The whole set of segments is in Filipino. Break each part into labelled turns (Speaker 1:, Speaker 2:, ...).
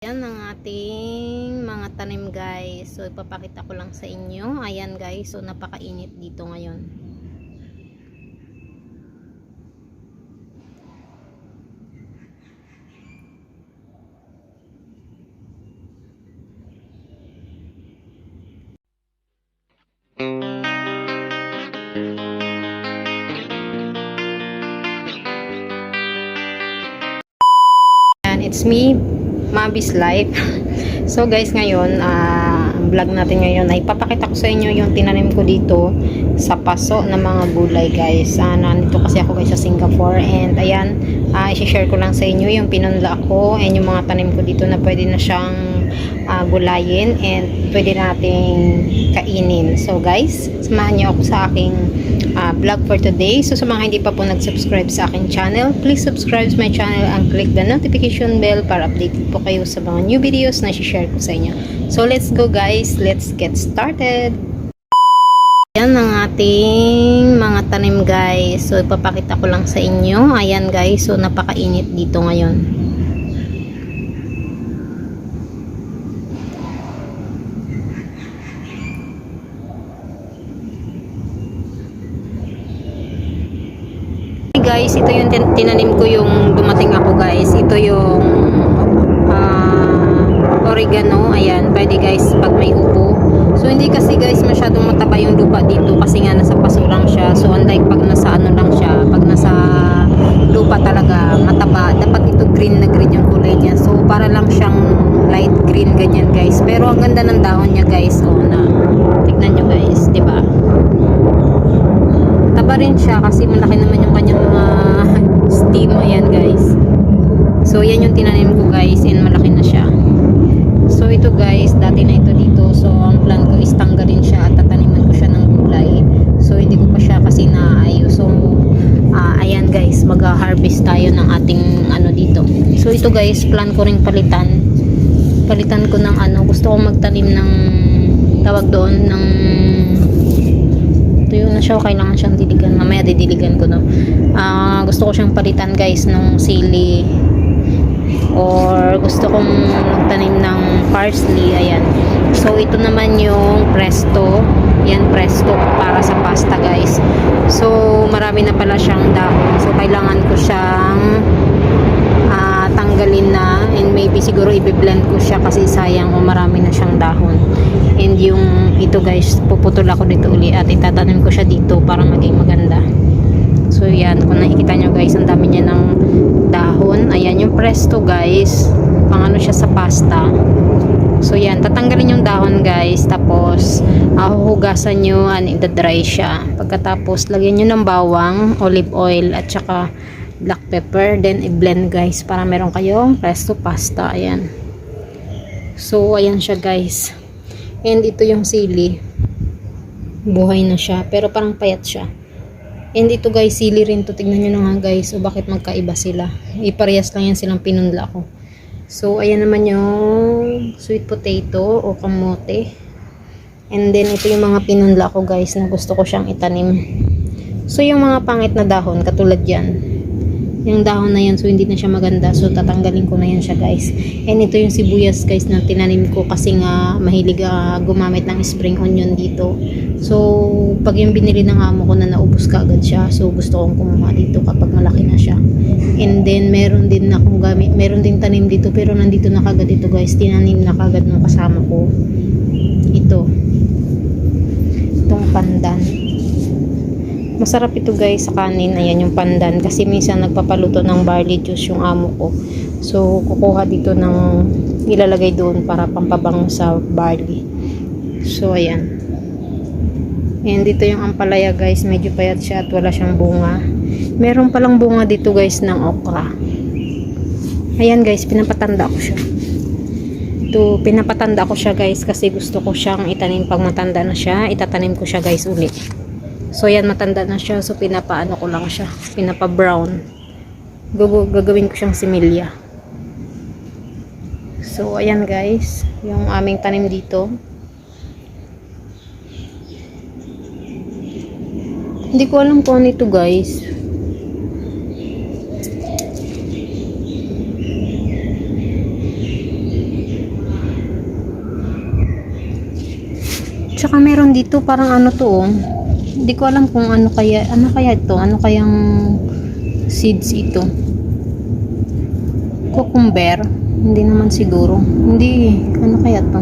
Speaker 1: Yan ang ating mga tanim guys. So ipapakita ko lang sa inyo. Ayan guys. So napakainit dito ngayon. It's me, Mabis Life. So guys, ngayon, ah, ang vlog natin ngayon ay papakita ko sa inyo yung tinanim ko dito sa paso ng mga gulay guys. Ah, nandito kasi ako guys sa Singapore and ayan, ah, i-share ko lang sa inyo yung pinunla ko and yung mga tanim ko dito na pwede na siyang ah, gulayin and pwede nating kainin. So guys, samahan niyo ako sa aking ah, vlog for today. So sa mga hindi pa po nag-subscribe sa aking channel, please subscribe to my channel and click the notification bell para updated po kayo sa mga new videos na share ko sa inyo. So let's go guys, let's get started! Yan ang ating mga tanim guys. So ipapakita ko lang sa inyo. Ayan guys, so napakainit dito ngayon. Guys, ito yung tin- tinanim ko yung dumating ako guys. Ito yung ah, oregano. Ayan, pwede guys pag may upo. So hindi kasi guys masyadong mataba yung lupa dito kasi nga nasa paso lang siya. So unlike pag nasa ano lang siya, pag nasa lupa talaga mataba, dapat ito green na green yung kulay niya. So para lang siyang light green ganyan guys. Pero ang ganda ng dahon niya guys. Oh, na tignan nyo guys, 'di ba? Rin siya kasi malaki naman yung kanyang mga stem. Ayan guys. So yan yung tinanim ko guys and malaki na siya. So ito guys, dati na ito dito. So ang plan ko is tanggalin siya at tataniman ko siya ng gulay. So hindi ko pa siya kasi naayos. So ah, ayan guys, mag-harvest tayo ng ating ano dito. So ito guys, plan ko ring palitan. Palitan ko ng ano, gusto kong magtanim ng tawag doon ng tuyo na siya kailangan siyang diligan. Mamaya didiligan ko no Ah, gusto ko siyang palitan guys ng sili. Or gusto kong magtanim ng parsley ayan. So ito naman yung presto. Yan presto para sa pasta guys. So marami na pala siyang dahon. So kailangan ko siyang ah, tanggalin na and maybe siguro i-blend ko siya kasi sayang o marami na siyang dahon. And yung ito guys puputol ako dito uli at itatanim ko siya dito para maging maganda. So yan. Kung nakikita nyo guys ang dami niya ng dahon. Ayan yung presto guys. Pang ano siya sa pasta. So yan. Tatanggalin yung dahon guys. Tapos uh, huhugasan nyo and dry siya. Pagkatapos lagyan nyo ng bawang olive oil at saka black pepper then i-blend guys para meron kayong presto pasta ayan. So ayan siya guys. And ito yung sili. Buhay na siya pero parang payat siya. And ito guys sili rin to. Tignan nyo na nga guys o bakit magkaiba sila. Iparehas lang yan silang pinunla ko. So ayan naman yung sweet potato o kamote. And then ito yung mga pinunla ko guys na gusto ko siyang itanim. So yung mga pangit na dahon katulad yan yung dahon na yan so hindi na siya maganda. So tatanggalin ko na yan siya guys. And ito yung sibuyas guys na tinanim ko kasi nga mahilig ah, gumamit ng spring onion dito. So pag yung binili ng amo ko na naubos ka agad siya so gusto kong kumuha dito kapag malaki na siya. And then meron din akong gamit meron din tanim dito pero nandito na kagad ito guys. Tinanim na kagad ng kasama ko. Ito. Itong pandan Masarap ito guys sa kanin. Ayan yung pandan. Kasi minsan nagpapaluto ng barley juice yung amo ko. So, kukuha dito ng ilalagay doon para pampabango sa barley. So, ayan. And dito yung ampalaya guys. Medyo payat siya at wala siyang bunga. Meron palang bunga dito guys ng okra. Ayan guys, pinapatanda ko siya. Ito, pinapatanda ko siya guys kasi gusto ko siyang itanim pag matanda na siya. Itatanim ko siya guys ulit. So yan matanda na siya so pinapaano ko lang siya, pinapa brown. Gagawin ko siyang similya. So ayan guys, yung aming tanim dito. Hindi ko alam kung ano ito guys. Tsaka meron dito parang ano to oh. Hindi ko alam kung ano kaya, ano kaya ito, ano kayang seeds ito. Cucumber. Hindi naman siguro. Hindi, ano kaya to?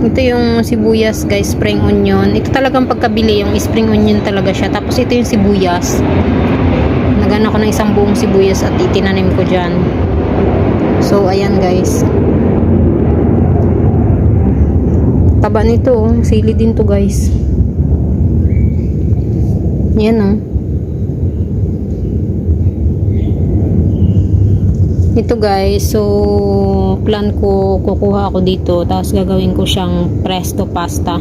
Speaker 1: Ito yung sibuyas guys, spring onion. Ito talagang pagkabili, yung spring onion talaga siya. Tapos ito yung sibuyas. Nagana ko ng isang buong sibuyas at itinanim ko dyan. So, ayan guys. Taba nito, oh. sili din to guys. Yan oh. Ito guys, so plan ko kukuha ako dito tapos gagawin ko siyang presto pasta.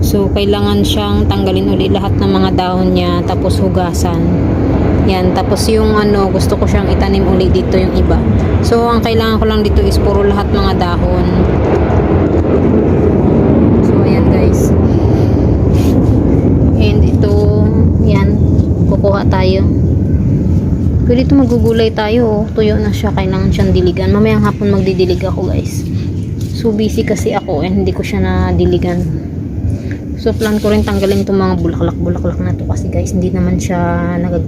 Speaker 1: So kailangan siyang tanggalin uli lahat ng mga dahon niya tapos hugasan. Yan, tapos yung ano, gusto ko siyang itanim uli dito yung iba. So ang kailangan ko lang dito is puro lahat mga dahon. So ayan guys. And ito, yan, kukuha tayo. Pwede ito magugulay tayo. Oh. Tuyo na siya. Kailangan siyang diligan. Mamayang hapon magdidilig ako guys. So busy kasi ako eh. Hindi ko siya nadiligan. So plan ko rin tanggalin itong mga bulaklak-bulaklak na to kasi guys hindi naman siya nag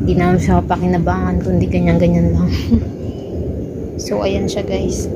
Speaker 1: hindi naman siya pakinabangan kundi ganyan-ganyan lang. so ayan siya guys.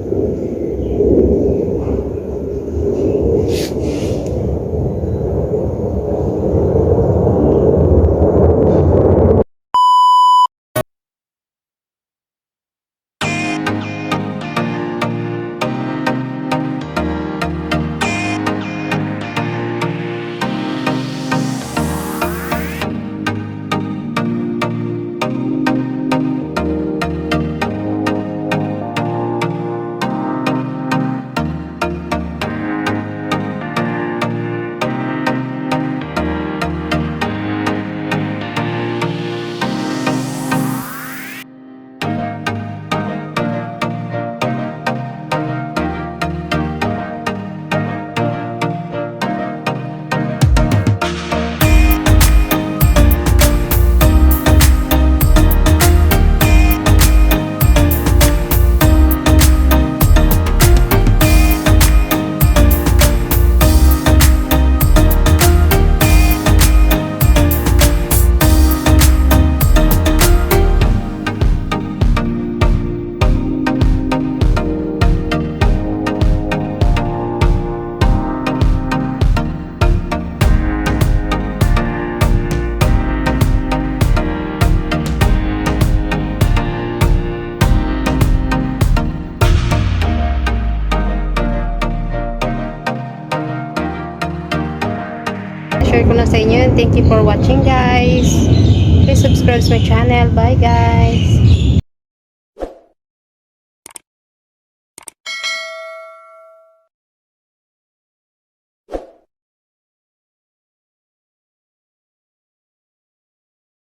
Speaker 1: Sa inyo. Thank you for watching guys. Please subscribe to my channel. Bye guys.